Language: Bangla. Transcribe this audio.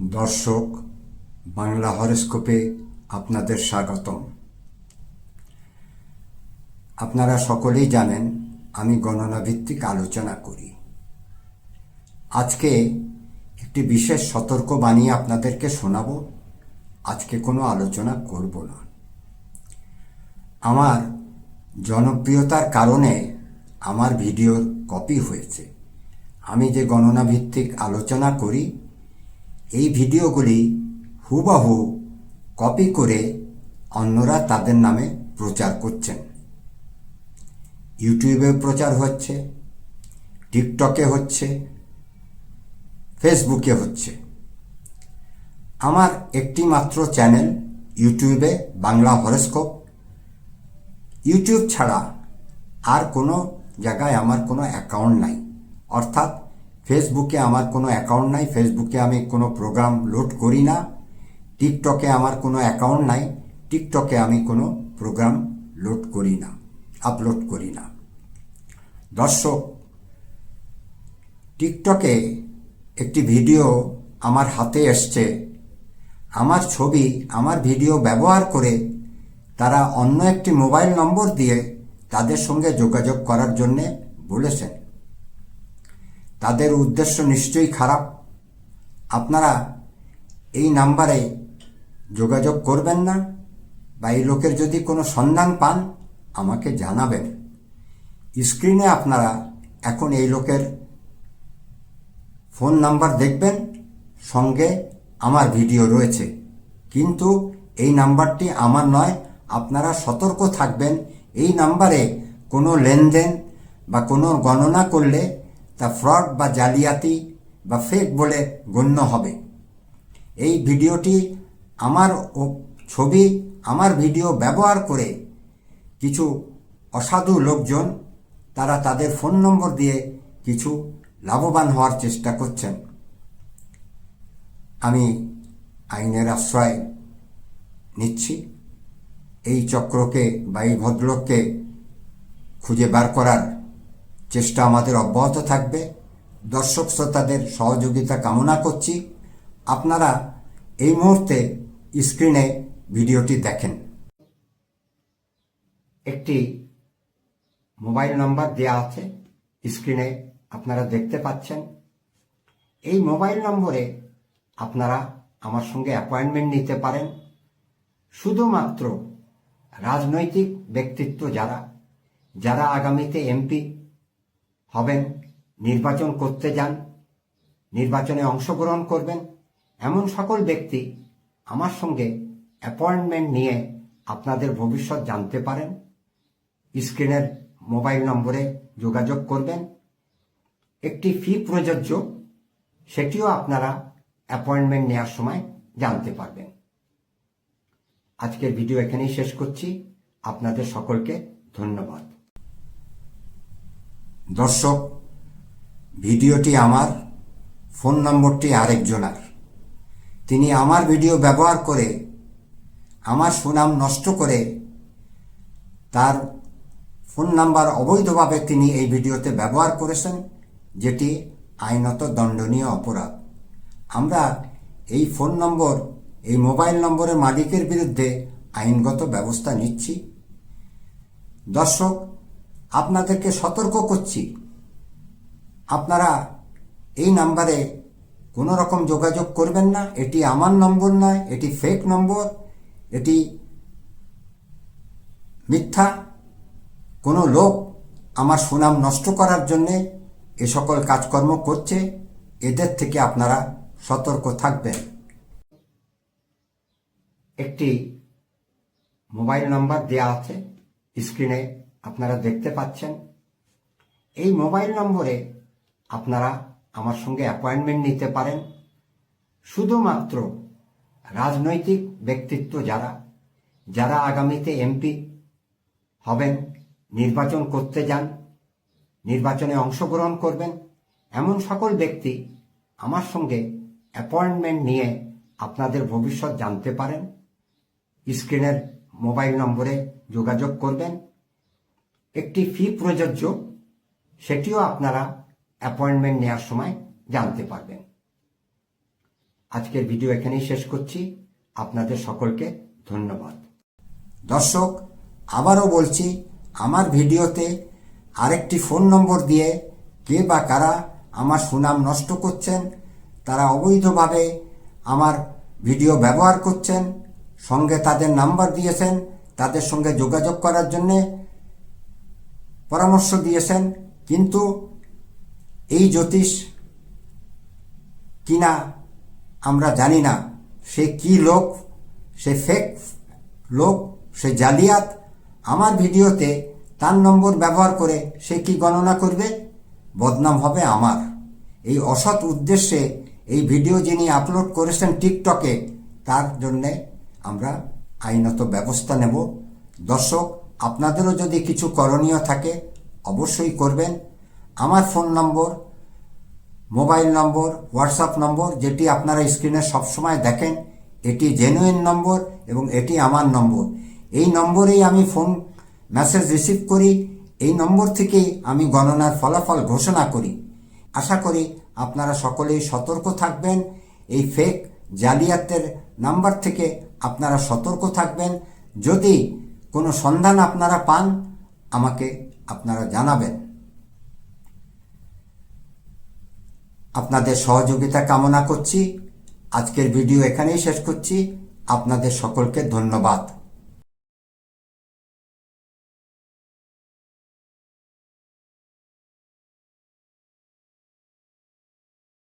দর্শক, বাংলা হরস্কোপে আপনাদের স্বাগতম। আপনারা সকলেই জানেন, আমি গণনা ভিত্তিক আলোচনা করি। আজকে একটি বিশেষ সতর্ক বানিয়ে আপনাদেরকে শোনাবো, আজকে কোনো আলোচনা করব না। আমার জনপ্রিয়তার কারণে আমার ভিডিওর কপি হয়েছে। আমি যে গণনা ভিত্তিক আলোচনা করি এই ভিডিওগুলি হুবাহু কপি করে অন্যরা তাদের নামে প্রচার করছেন। ইউটিউবে প্রচার হচ্ছে, টিকটকে হচ্ছে, ফেসবুকে হচ্ছে। আমার একটি মাত্র চ্যানেল ইউটিউবে বাংলা হরস্কোপ। ইউটিউব ছাড়া আর কোনো জায়গায় আমার কোনো অ্যাকাউন্ট নাই। অর্থাৎ ফেসবুকে আমার কোনো অ্যাকাউন্ট নাই ফেসবুকে আমি কোনো প্রোগ্রাম লোড করি না টিকটকে আমার কোনো অ্যাকাউন্ট নাই টিকটকে আমি কোনো প্রোগ্রাম লোড করি না আপলোড করি না। দর্শক টিকটকে একটি ভিডিও আমার হাতে এসছে। আমার ছবি, আমার ভিডিও ব্যবহার করে তারা অন্য একটি মোবাইল নম্বর দিয়ে তাদের সঙ্গে যোগাযোগ করার জন্যে বলেছেন। তাদের উদ্দেশ্য নিশ্চয়ই খারাপ। আপনারা এই নাম্বারে যোগাযোগ করবেন না বা এই লোকের যদি কোনো সন্ধান পান, আমাকে জানাবেন। স্ক্রিনে আপনারা এখন এই লোকের ফোন নাম্বার দেখবেন, সঙ্গে আমার ভিডিও রয়েছে। কিন্তু এই নাম্বারটি আমার নয়, আপনারা সতর্ক থাকবেন। এই নাম্বারে কোনো লেনদেন বা কোনো গণনা করলে তা ফ্রড বা জালিয়াতি বা ফেক বলে গণ্য হবে। এই ভিডিওটি আমার ও ছবি আমার ভিডিও ব্যবহার করে কিছু অসাধু লোকজন তারা তাদের ফোন নম্বর দিয়ে কিছু লাভবান হওয়ার চেষ্টা করছেন। আমি আইনের আশ্রয় নিচ্ছি। এই চক্রকে বা এই ভদ্রলোককে খুঁজে বার করার চেষ্টা আমাদের অব্যাহত থাকবে। দর্শক শ্রোতাদের সহযোগিতা কামনা করছি। আপনারা এই মুহূর্তে স্ক্রিনে ভিডিওটি দেখেন। একটি মোবাইল নাম্বার দেওয়া আছে। স্ক্রিনে আপনারা দেখতে পাচ্ছেন। এই মোবাইল নম্বরে আপনারা আমার সঙ্গে অ্যাপয়েন্টমেন্ট নিতে পারেন। শুধুমাত্র রাজনৈতিক ব্যক্তিত্ব যারা যারা আগামীতে এমপি হবেন, নির্বাচন করতে যান, নির্বাচনে অংশগ্রহণ করবেন। এমন সকল ব্যক্তি আমার সঙ্গে অ্যাপয়েন্টমেন্ট নিয়ে আপনাদের ভবিষ্যৎ জানতে পারেন। স্ক্রিনের মোবাইল নম্বরে যোগাযোগ করবেন। একটি ফি প্রযোজ্য, সেটিও আপনারা অ্যাপয়েন্টমেন্ট নেওয়ার সময় জানতে পারবেন। আজকের ভিডিও এখানেই শেষ করছি। আপনাদের সকলকে ধন্যবাদ। দর্শক, ভিডিওটি আমার, ফোন নম্বরটি আরেকজনার। তিনি আমার ভিডিও ব্যবহার করে আমার সুনাম নষ্ট করে তার ফোন নাম্বার অবৈধভাবে তিনি এই ভিডিওতে ব্যবহার করেছেন, যেটি আইনত দণ্ডনীয় অপরাধ। আমরা এই ফোন নম্বর, এই মোবাইল নম্বরের মালিকের বিরুদ্ধে আইনগত ব্যবস্থা নিচ্ছি। দর্শক আপনাদেরকে সতর্ক করছি। আপনারা এই নাম্বারে কোনো রকম যোগাযোগ করবেন না। এটি আমার নম্বর নয়, এটি ফেক নম্বর, এটি মিথ্যা। কোনো লোক আমার সুনাম নষ্ট করার জন্যে এ সকল কাজকর্ম করছে, এদের থেকে আপনারা সতর্ক থাকবেন। একটি মোবাইল নাম্বার দেওয়া আছে স্ক্রিনে। আপনারা দেখতে পাচ্ছেন। এই মোবাইল নম্বরে আপনারা আমার সঙ্গে অ্যাপয়েন্টমেন্ট নিতে পারেন। শুধুমাত্র রাজনৈতিক ব্যক্তিত্ব যারা যারা আগামীতে এমপি হবেন, নির্বাচন করতে যান, নির্বাচনে অংশগ্রহণ করবেন, এমন সকল ব্যক্তি আমার সঙ্গে অ্যাপয়েন্টমেন্ট নিয়ে আপনাদের ভবিষ্যৎ জানতে পারেন। স্ক্রিনের মোবাইল নম্বরে যোগাযোগ করবেন। একটি ফি প্রযোজ্য, সেটিও আপনারা অ্যাপয়েন্টমেন্ট নেওয়ার সময় জানতে পারবেন। আজকের ভিডিও এখানেই শেষ করছি। আপনাদের সকলকে ধন্যবাদ। দর্শক, আবারও বলছি, আমার ভিডিওতে আরেকটি ফোন নম্বর দিয়ে কে বা কারা আমার সুনাম নষ্ট করছেন, তারা অবৈধভাবে আমার ভিডিও ব্যবহার করছেন, সঙ্গে তাদের নাম্বার দিয়েছেন, তাদের সঙ্গে যোগাযোগ করার জন্যে পরামর্শ দিয়েছেন, কিন্তু এই জ্যোতিষ কিনা আমরা জানি না। সে কি লোক? সে ফেক লোক? সে জালিয়াত? আমার ভিডিওতে তার নম্বর ব্যবহার করে সে কি গণনা করবে? বদনাম হবে আমার। এই অসৎ উদ্দেশ্যে এই ভিডিও যিনি আপলোড করেছেন টিকটকে, তার জন্যে আমরা আইনত ব্যবস্থা নেব। দর্শক আপনাদেরও যদি কিছু করণীয় থাকে, অবশ্যই করবেন। আমার phone number, mobile number, WhatsApp number, যেটি আপনারা স্ক্রিনে সবসময় দেখেন, এটি জেনুইন নম্বর এবং এটি আমার নম্বর। এই নম্বরেই আমি ফোন মেসেজ রিসিভ করি, এই নম্বর থেকেই আমি গণনার ফলাফল ঘোষণা করি। আশা করি আপনারা সকলেই সতর্ক থাকবেন, এই ফেক জালিয়াতের নাম্বার থেকে আপনারা সতর্ক থাকবেন। যদি কোনো সন্ধান আপনারা পান, আমাকে আপনারা জানাবেন। আপনাদের সহযোগিতা কামনা করছি। আজকের ভিডিও এখানেই শেষ করছি। আপনাদের সকলকে ধন্যবাদ।